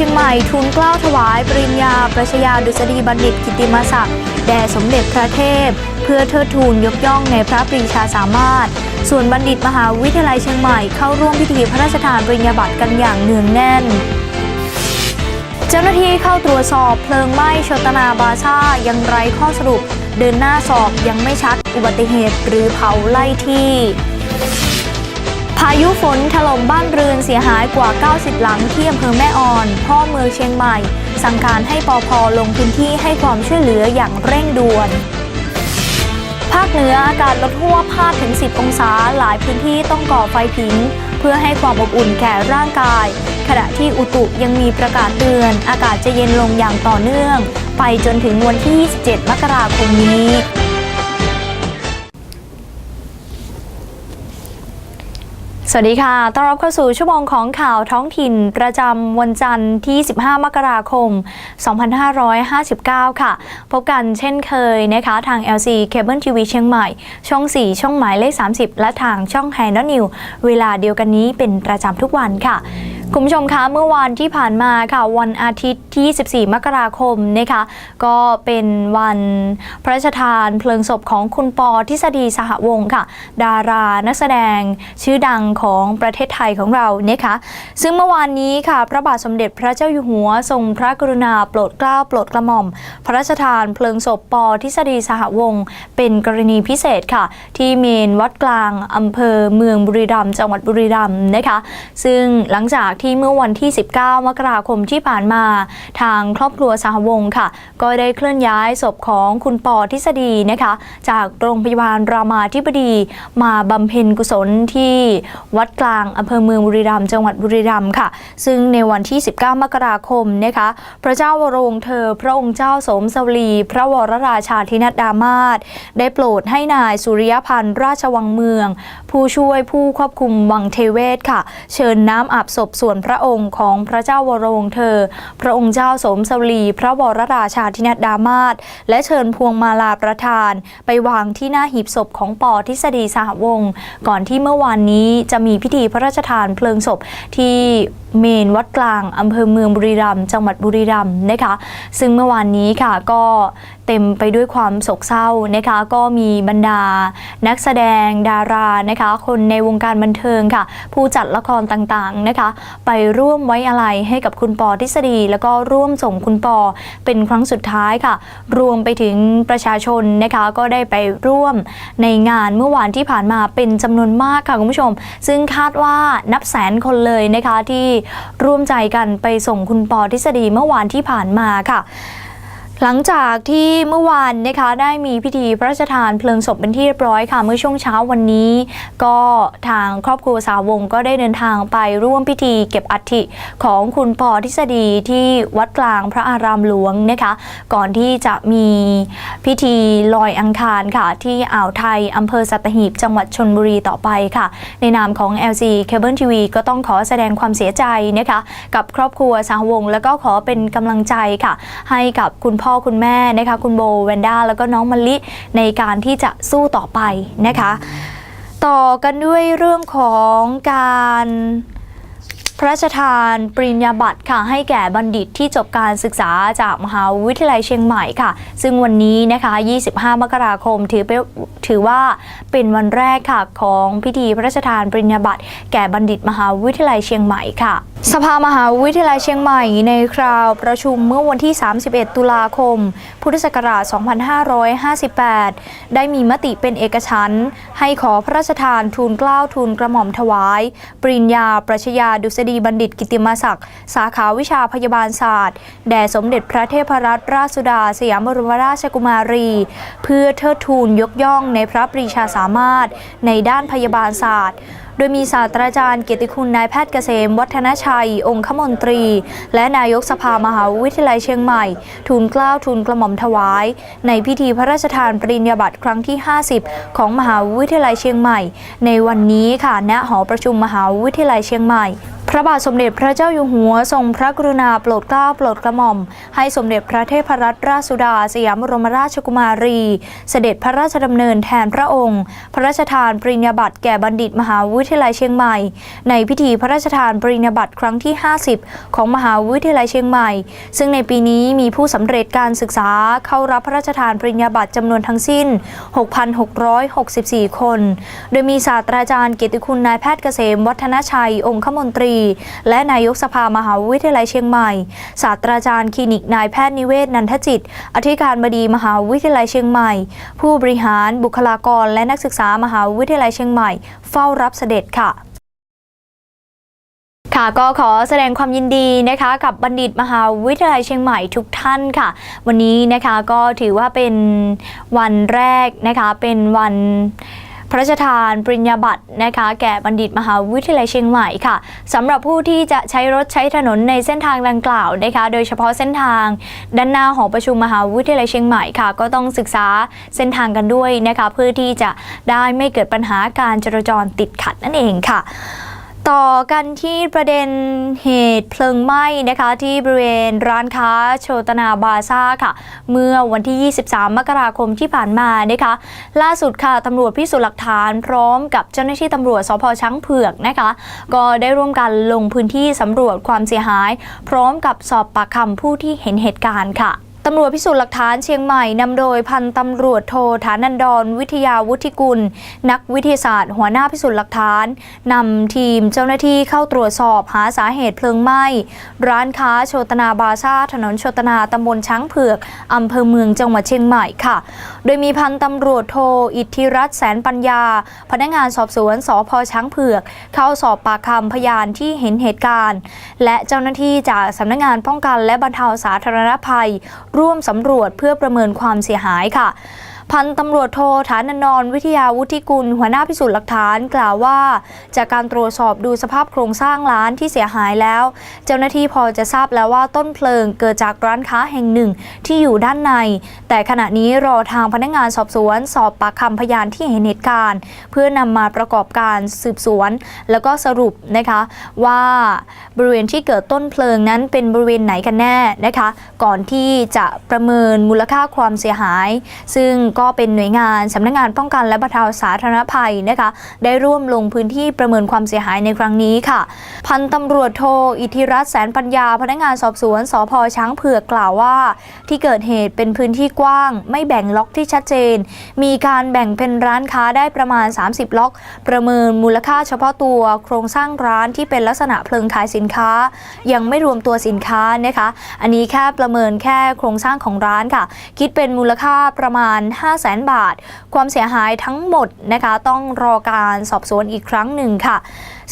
ชียงใหม่ทุนเกล้าถวาย ปริญญา ปรัชญาดุษฎีบัณฑิตกิติมศักดิ์แด่สมเด็จพระเทพ เพื่อเทิดทูนยกย่องในพระปรีชาสามารถ ส่วนบัณฑิตมหาวิทยาลัยเชียงใหม่เข้าร่วมพิธีพระราชทานปริญญาบัตรกันอย่างเนืองแน่นเจ้าหน้าที่เข้าตรวจสอบเพลิงไหม้ชตนาบาซ่ายังไรข้อสรุป เดินหน้าสอบยังไม่ชัดอุบัติเหตุหรือเผาไล่ที่ พายุฝนถล่มบ้านเรือนเสียหายกว่า 90 หลังที่อำเภอแม่ออน พ่อเมืองเชียงใหม่ สั่งการให้ปอพลงพื้นที่ให้ความช่วยเหลืออย่างเร่งด่วน ภาคเหนืออากาศลดทั่วภาคถึง 10 องศาหลายพื้นที่ต้องก่อไฟผิง เพื่อให้ความอบอุ่นแก่ร่างกาย ขณะที่อุตุยังมีประกาศเตือน อากาศจะเย็นลงอย่างต่อเนื่อง ไปจนถึงวันที่ 27 มกราคมนี้ สวัสดีค่ะ ต้อนรับเข้าสู่ชั่วโมงของข่าวท้องถิ่นประจำวันจันทร์ที่ 15 มกราคม 2559 ค่ะ พบกันเช่นเคยนะคะ ทาง LC Cable TV เชียงใหม่ ช่อง 4 ช่องหมายเลข 30 และทางช่องไฮนอนิว เวลาเดียวกันนี้เป็นประจำทุกวันค่ะ คุณผู้ชมคะเมื่อวันที่ผ่านมาค่ะ วันอาทิตย์ที่ 14 มกราคมนะคะก็เป็นวันพระราชทานเพลิงศพของคุณปอทฤษฎีสหวงศ์ค่ะ ดารานักแสดงชื่อดังของประเทศไทยของเรานะคะซึ่งเมื่อวานนี้ค่ะพระบาทสมเด็จพระเจ้าอยู่หัวทรงพระกรุณาโปรดเกล้าโปรดกระหม่อม พระราชทานเพลิงศพปอทฤษฎีสหวงศ์เป็นกรณีพิเศษค่ะ ที่เมนวัดกลางอำเภอเมืองบุรีรัมย์จังหวัดบุรีรัมย์นะคะ ซึ่งหลังจากที่เมื่อวันที่ 19 มกราคมที่ผ่านมา ทางครอบครัวสหวงศ์ค่ะ ก็ได้เคลื่อนย้ายศพของคุณปอทฤษฎีนะคะ จากโรงพยาบาลรามาธิบดี มาบำเพ็ญกุศลที่วัดกลางอำเภอเมืองบุรีรัมย์จังหวัดบุรีรัมย์ค่ะ ซึ่งในวันที่ 19 มกราคมนะคะ พระเจ้าวรวงศ์เธอ พระองค์เจ้าสมสวีพระวรราชาธินัดดามาศได้โปรดให้นายสุริยพันธ์ราชวังเมือง ผู้ช่วยผู้ควบคุมวังเทเวศค่ะ เชิญน้ำอาบศพส่วนวนพระองค์ของพระเจ้าวโรวงศ์เธอ พระองค์เจ้าสมสวรี พระวรราชาธินัดดามาศและเชิญพวงมาลาประทาน ไปวางที่หน้าหีบศพของปอทฤษฎีสหวงศ์ก่อนที่เมื่อวานนี้จะมีพิธีพระราชทานเพลิงศพที่เมนวัดกลางอำเภอเมืองบุรีรัมย์จังหวัดบุรีรัมย์นะคะ ซึ่งเมื่อวานนี้ค่ะก็เต็มไปด้วยความโศกเศร้านะคะ ก็มีบรรดา นักแสดงดารานะคะ คนในวงการบันเทิงค่ะ ผู้จัดละครต่างๆนะคะ ไปร่วมไว้อะไรให้กับคุณปอทฤษฎี แล้วก็ร่วมส่งคุณปอเป็นครั้งสุดท้ายค่ะ รวมไปถึงประชาชนนะคะก็ได้ไปร่วมในงานเมื่อวานที่ผ่านมาเป็นจำนวนมากค่ะคุณผู้ชม ซึ่งคาดว่านับแสนคนเลยนะคะที่ร่วมใจกันไปส่งคุณปอทฤษฎีเมื่อวานที่ผ่านมาค่ะ หลังจากที่เมื่อวานนะคะได้มีพิธีพระราชทานเพลิงศพเป็นที่เรียบร้อยค่ะเมื่อช่วงเช้าวันนี้ ก็ทางครอบครัวสาวงก็ได้เดินทางไปร่วมพิธีเก็บอัฐิของคุณปอทฤษฎีที่วัดกลางพระอารามหลวงนะคะก่อนที่จะมีพิธีลอยอังคารค่ะที่อ่าวไทยอำเภอสัตหีบจังหวัดชนบุรีต่อไปค่ะ ในนามของ LG Cable TV ก็ต้องขอแสดงความเสียใจนะคะกับครอบครัวสหวง แล้วก็ขอเป็นกำลังใจค่ะ ให้กับคุณพ่อคุณแม่นะคะคุณโบแวนด้าแล้วก็น้องมะลิในการที่จะสู้ต่อไปนะคะ ต่อกันด้วยเรื่องของการ พระราชทานปริญญาบัตรค่ะให้แก่บัณฑิตที่จบการศึกษาจากมหาวิทยาลัยเชียงใหม่ค่ะ ซึ่งวันนี้นะคะ 25 มกราคมถือเป็นถือว่าเป็นวันแรกค่ะของพิธีพระราชทานปริญญาบัตรแก่บัณฑิตมหาวิทยาลัยเชียงใหม่ค่ะ สภามหาวิทยาลัยเชียงใหม่ในคราวประชุมเมื่อวันที่ 31 ตุลาคม พุทธศักราช 2558 ได้มีมติเป็นเอกฉันท์ ให้ขอพระราชทานทูลเกล้าทูลกระหม่อมถวาย ปริญญา ปรัชญาดุษฎีบัณฑิตกิตติมศักดิ์ สาขาวิชาพยาบาลศาสตร์ แด่สมเด็จพระเทพรัตนราชสุดา สยามบรมราชกุมารี เพื่อเทิดทูนยกย่องในพระปรีชาสามารถในด้านพยาบาลศาสตร์ โดยมีศาสตราจารย์เกียรติคุณนายแพทย์เกษม วัฒนชัย องคมนตรี และนายกสภามหาวิทยาลัยเชียงใหม่ ทูลเกล้าทูลกระหม่อมถวาย ในพิธีพระราชทานปริญญาบัตรครั้งที่ 50 ของมหาวิทยาลัยเชียงใหม่ ในวันนี้ค่ะณหอประชุมมหาวิทยาลัยเชียงใหม่ พระบาทสมเด็จพระเจ้าอยู่หัวทรงพระกรุณาโปรดเกล้าโปรดกระหม่อม ให้สมเด็จพระเทพรัตนราชสุดาสยามบรมราชกุมารี เสด็จพระราชดำเนินแทนพระองค์ พระราชทานปริญญาบัตรแก่บัณฑิตมหาวิทยาลัยเชียงใหม่ ในพิธีพระราชทานปริญญาบัตรครั้งที่ 50 ของมหาวิทยาลัยเชียงใหม่ ซึ่งในปีนี้มีผู้สำเร็จการศึกษาเข้ารับพระราชทานปริญญาบัตรจำนวนทั้งสิ้น 6,664 คน โดยมีศาสตราจารย์เกียรติคุณนายแพทย์เกษมวัฒนชัยองคมนตรีและนายกสภามหาวิทยาลัยเชียงใหม่ ศาสตราจารย์คลินิกนายแพทย์นิเวศนันทจิต อธิการบดีมหาวิทยาลัยเชียงใหม่ ผู้บริหารบุคลากร และนักศึกษามหาวิทยาลัยเชียงใหม่ เฝ้ารับเสด็จค่ะค่ะก็ขอแสดงความยินดีนะคะกับบัณฑิตมหาวิทยาลัยเชียงใหม่ทุกท่านค่ะ วันนี้นะคะก็ถือว่าเป็นวันแรกนะคะเป็นวัน พระราชทานปริญญาบัตรนะคะ แก่บัณฑิตมหาวิทยาลัยเชียงใหม่ค่ะสำหรับผู้ที่จะใช้รถใช้ถนนในเส้นทางดังกล่าวนะคะ โดยเฉพาะเส้นทางด้านหน้าหอประชุมมหาวิทยาลัยเชียงใหม่ค่ะ ก็ต้องศึกษาเส้นทางกันด้วยนะคะ เพื่อที่จะได้ไม่เกิดปัญหาการจราจรติดขัดนั่นเองค่ะ ต่อกันที่ประเด็นเหตุเพลิงไหม้นะคะที่บริเวณร้านค้าโชตนาบาซ่าค่ะ เมื่อวันที่ 23 มกราคมที่ผ่านมานะคะล่าสุดค่ะตำรวจพิสูจน์หลักฐานพร้อมกับเจ้าหน้าที่ตำรวจสพช้างเผือกนะคะ ก็ได้ร่วมกันลงพื้นที่สำรวจความเสียหาย พร้อมกับสอบปากคำผู้ที่เห็นเหตุการณ์ค่ะ ตำรวจพิสูจน์หลักฐานเชียงใหม่นำโดยพันตำรวจโทฐานันดร วิทยาวุฒิกุล นักวิทยาศาสตร์ หัวหน้าพิสูจน์หลักฐานนำทีมเจ้าหน้าที่เข้าตรวจสอบหาสาเหตุเพลิงไหม้ ร้านค้าโชตนาบาซ่าถนนโชตนาตำบลช้างเผือกอำเภอเมืองจังหวัดเชียงใหม่ค่ะ โดยมีพันตำรวจโทอิทธิรัตน์แสนปัญญา พนักงานสอบสวนสพช้างเผือก เข้าสอบปากคำพยานที่เห็นเหตุการณ์ และเจ้าหน้าที่จากสำนักงานป้องกันและบรรเทาสาธารณภัยร่วมสำรวจเพื่อประเมินความเสียหายค่ะ พันตำรวจโทฐานนนท์วิทยาวุฒิกุล หัวหน้าพิสูจน์หลักฐานกล่าวว่า จากการตรวจสอบดูสภาพโครงสร้างร้านที่เสียหายแล้ว เจ้าหน้าที่พอจะทราบแล้วว่าต้นเพลิงเกิดจากร้านค้าแห่งหนึ่งที่อยู่ด้านใน แต่ขณะนี้รอทางพนักงานสอบสวน สอบปากคำพยานที่เห็นเหตุการณ์ เพื่อนำมาประกอบการสืบสวน แล้วก็สรุปนะคะว่าบริเวณที่เกิดต้นเพลิงนั้นเป็นบริเวณไหนกันแน่นะคะ ก่อนที่จะประเมินมูลค่าความเสียหาย ซึ่งก็เป็นหน่วยงานสำนักงานป้องกันและบรรเทาสาธารณภัยนะคะ ได้ร่วมลงพื้นที่ประเมินความเสียหายในครั้งนี้ค่ะ พันตำรวจโทอิทธิรัตน์แสนปัญญา พนักงานสอบสวนสพช้างเผือกกล่าวว่า ที่เกิดเหตุเป็นพื้นที่กว้าง ไม่แบ่งล็อกที่ชัดเจน มีการแบ่งเป็นร้านค้าได้ประมาณ 30 ล็อก ประเมินมูลค่าเฉพาะตัวโครงสร้างร้านที่เป็นลักษณะเพลิงขายสินค้า ยังไม่รวมตัวสินค้านะคะ อันนี้แค่ประเมินแค่โครงสร้างของร้านค่ะ คิดเป็นมูลค่าประมาณ5 0 0แสนบาท ความเสียหายทั้งหมดนะคะต้องรอการสอบสวนอีกครั้งหนึ่งค่ะ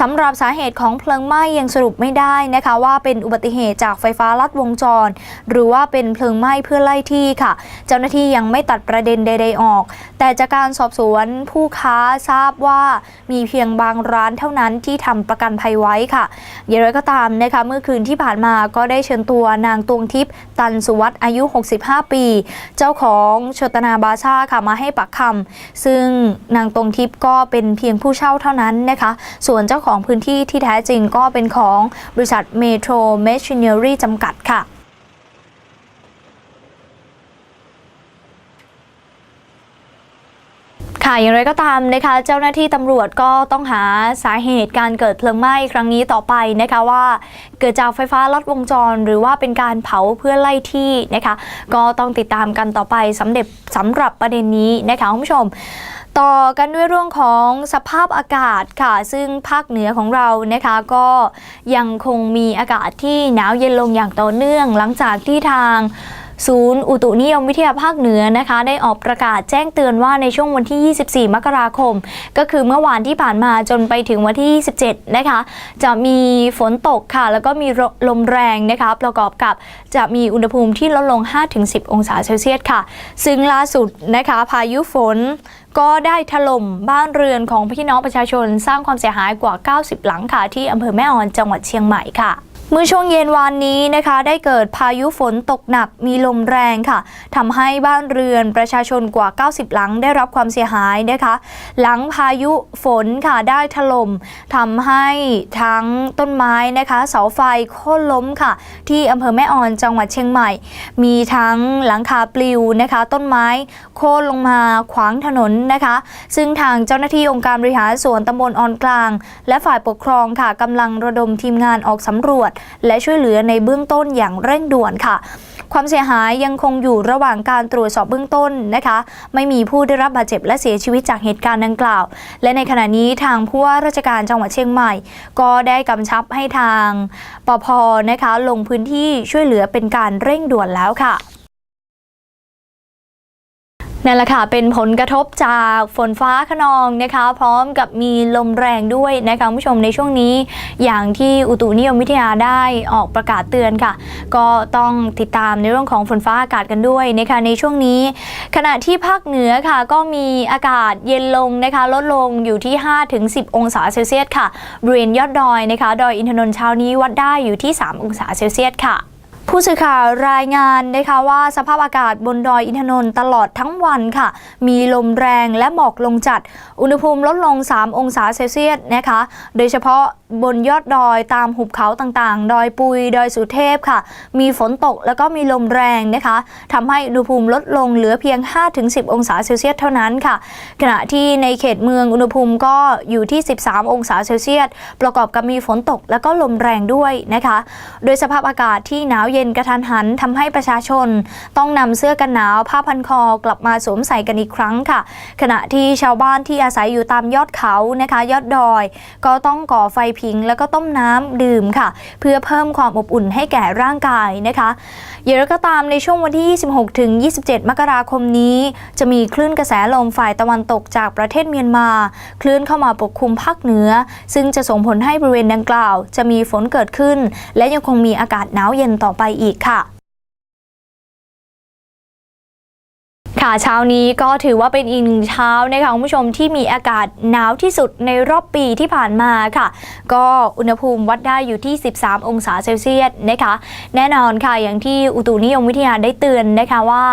สำหรับสาเหตุของเพลิงไหม้ยังสรุปไม่ได้นะคะว่าเป็นอุบัติเหตุจากไฟฟ้าลัดวงจร หรือว่าเป็นเพลิงไหม้เพื่อไล่ที่ค่ะ เจ้าหน้าที่ยังไม่ตัดประเด็นใด ๆออก แต่จากการสอบสวนผู้ค้าทราบว่ามีเพียงบางร้านเท่านั้นที่ทำประกันภัยไว้ค่ะอย่างไรก็ตามนะคะเมื่อคืนที่ผ่านมาก็ได้เชิญตัวนางตวงทิพย์ตันสุวัตอายุ 65 ปี เจ้าของชตนาบาชาค่ะมาให้ปากคำซึ่งนางตวงทิพย์ก็เป็นเพียงผู้เช่าเท่านั้นนะคะ ส่วนเจ้าของพื้นที่ที่แท้จริงก็เป็นของบริษัทเมโทรเมชิเนอรี่จำกัดค่ะค่ะอย่างไรก็ตามนะคะเจ้าหน้าที่ตำรวจก็ต้องหาสาเหตุการเกิดเพลิงไหม้ครั้งนี้ต่อไปนะคะว่าเกิดจากไฟฟ้าลัดวงจร หรือว่าเป็นการเผาเพื่อไล่ที่นะคะก็ต้องติดตามกันต่อไปสำเร็จสำหรับประเด็นนี้นะคะคุณผู้ชม ต่อกันด้วยเรื่องของสภาพอากาศค่ะ ซึ่งภาคเหนือของเรานะคะก็ยังคงมีอากาศที่หนาวเย็นลงอย่างต่อเนื่อง หลังจากที่ทางศูนย์อุตุนิยมวิทยาภาคเหนือนะคะ ได้ออกประกาศแจ้งเตือนว่าในช่วงวันที่ 24 มกราคม ก็คือเมื่อวานที่ผ่านมาจนไปถึงวันที่ 27 นะคะ จะมีฝนตกค่ะ แล้วก็มีลมแรงนะคะ ประกอบกับจะมีอุณหภูมิที่ลดลง 5-10 องศาเซลเซียสค่ะ ซึ่งล่าสุดนะคะ พายุฝน ก็ได้ถล่มบ้านเรือนของพี่น้องประชาชน สร้างความเสียหายกว่า 90 หลังค่ะที่อำเภอแม่ออนจังหวัดเชียงใหม่ค่ะ เมื่อช่วงเย็นวานนี้นะคะ ได้เกิดพายุฝนตกหนักมีลมแรงค่ะทำให้บ้านเรือนประชาชนกว่า 90 หลังได้รับความเสียหายนะคะ หลังพายุฝนค่ะได้ถล่มทำให้ทั้งต้นไม้นะคะเสาไฟโค่นล้มค่ะ ที่อำเภอแม่ออนจังหวัดเชียงใหม่ มีทั้งหลังคาปลิวนะคะ ต้นไม้โค่นลงมาขวางถนนนะคะ ซึ่งทางเจ้าหน้าที่องค์การบริหารส่วนตำบลออนกลาง และฝ่ายปกครองค่ะกำลังระดมทีมงานออกสำรวจและช่วยเหลือในเบื้องต้นอย่างเร่งด่วนค่ะ ความเสียหายยังคงอยู่ระหว่างการตรวจสอบเบื้องต้นนะคะ ไม่มีผู้ได้รับบาดเจ็บและเสียชีวิตจากเหตุการณ์ดังกล่าว และในขณะนี้ทางผู้ว่าราชการจังหวัดเชียงใหม่ ก็ได้กำชับให้ทางปพนะคะ ลงพื้นที่ช่วยเหลือเป็นการเร่งด่วนแล้วค่ะ นั่นแหละค่ะ เป็นผลกระทบจากฝนฟ้าขนองนะคะ พร้อมกับมีลมแรงด้วยนะคะผู้ชมในช่วงนี้อย่างที่อุตุนิยมวิทยาได้ออกประกาศเตือนค่ะ ก็ต้องติดตามในเรื่องของฝนฟ้าอากาศกันด้วยนะคะในช่วงนี้ ขณะที่ภาคเหนือค่ะ ก็มีอากาศเย็นลงนะคะ ลดลงอยู่ที่ 5-10 องศาเซลเซียสค่ะบริเวณยอดดอยนะคะ ดอยอินทนนท์เช้านี้วัดได้อยู่ที่ 3 องศาเซลเซียสค่ะ ผู้สื่อข่าวรายงานนะคะว่าสภาพอากาศบนดอยอินทนนท์ตลอดทั้งวันค่ะ มีลมแรงและหมอกลงจัด อุณหภูมิลดลง 3 องศาเซลเซียสนะคะ โดยเฉพาะบนยอดดอยตามหุบเขาต่างๆ ดอยปุย ดอยสุเทพค่ะ มีฝนตกแล้วก็มีลมแรงนะคะทำให้อุณหภูมิลดลงเหลือเพียง 5-10 องศาเซลเซียสเท่านั้นค่ะ ขณะที่ในเขตเมืองอุณหภูมิก็อยู่ที่ 13 องศาเซลเซียสประกอบกับมีฝนตก แล้วก็ลมแรงด้วยนะคะ โดยสภาพอากาศที่หนาวเย็นกระทันหันทำให้ประชาชน ต้องนำเสื้อกันหนาวผ้าพันคอกลับมาสวมใส่กันอีกครั้งค่ะ ขณะที่ชาวบ้านที่อาศัยอยู่ตามยอดเขานะคะ ยอดดอย ก็ต้องก่อไฟผิง แล้วก็ต้มน้ำดื่มค่ะ เพื่อเพิ่มความอบอุ่นให้แก่ร่างกายนะคะอย่างไรก็ตามในช่วงวันที่ 26 ถึง 27 มกราคมนี้ จะมีคลื่นกระแสลมฝ่ายตะวันตกจากประเทศเมียนมา คลื่นเข้ามาปกคลุมภาคเหนือ ซึ่งจะส่งผลให้บริเวณดังกล่าว จะมีฝนเกิดขึ้น และยังคงมีอากาศหนาวเย็นต่อไปอีกค่ะค่ะเช้านี้ก็ถือว่าเป็นอีกหนึ่งเช้านะคะคุณผู้ชมที่มีอากาศหนาวที่สุดในรอบปีที่ผ่านมาค่ะ ก็อุณหภูมิวัดได้อยู่ที่ 13 องศาเซลเซียสนะคะ แน่นอนค่ะอย่างที่อุตุนิยมวิทยาได้เตือนนะคะว่า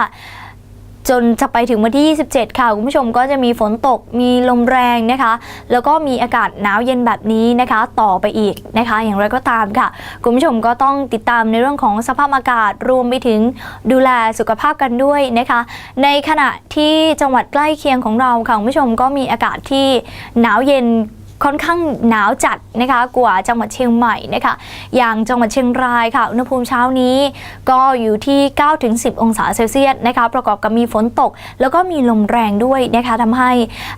จนจะไปถึงวันที่ 27 ค่ะ คุณผู้ชมก็จะมีฝนตก มีลมแรงนะคะ แล้วก็มีอากาศหนาวเย็นแบบนี้นะคะ ต่อไปอีกนะคะ อย่างไรก็ตามค่ะ คุณผู้ชมก็ต้องติดตามในเรื่องของสภาพอากาศ รวมไปถึงดูแลสุขภาพกันด้วยนะคะ ในขณะที่จังหวัดใกล้เคียงของเราค่ะ คุณผู้ชมก็มีอากาศที่หนาวเย็น ค่อนข้างหนาวจัดนะคะกว่าจังหวัดเชียงใหม่นะคะอย่างจังหวัดเชียงรายค่ะอุณหภูมิเช้านี้ ก็อยู่ที่ 9-10 องศาเซลเซียสนะคะประกอบกับมีฝนตก แล้วก็มีลมแรงด้วยนะคะทำให้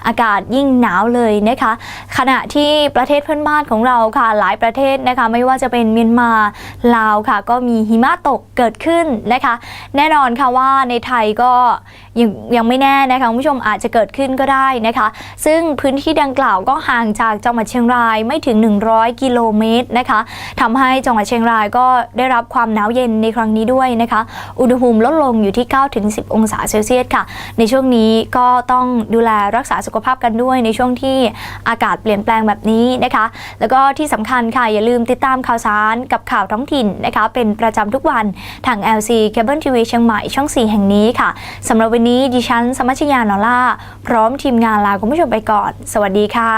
อากาศยิ่งหนาวเลยนะคะ ขณะที่ประเทศเพื่อนบ้านของเราค่ะหลายประเทศนะคะไม่ว่าจะเป็นเมียนมาลาวค่ะ ก็มีหิมะตกเกิดขึ้นนะคะ แน่นอนค่ะว่าในไทยก็ ยังยังไม่แน่นะคะคุณผู้ชมอาจจะเกิดขึ้นก็ได้นะคะ ซึ่งพื้นที่ดังกล่าวก็ห่างจากจังหวัดเชียงรายไม่ถึง 100 กิโลเมตรนะคะทำให้จังหวัดเชียงรายก็ได้รับความหนาวเย็นในครั้งนี้ด้วยนะคะ อุณหภูมิลดลงอยู่ที่ 9-10 องศาเซลเซียสค่ะ ในช่วงนี้ก็ต้องดูแลรักษาสุขภาพกันด้วยในช่วงที่อากาศเปลี่ยนแปลงแบบนี้นะคะ แล้วก็ที่สำคัญค่ะ อย่าลืมติดตามข่าวสารกับข่าวท้องถิ่นนะคะ เป็นประจำทุกวันทาง LC Cable TV เชียงใหม่ช่อง 4 แห่งนี้ค่ะสำหรับวันนี้ดิฉันสมัชยานอล่า พร้อมทีมงานลาคุณผู้ชมไปก่อน สวัสดีค่ะ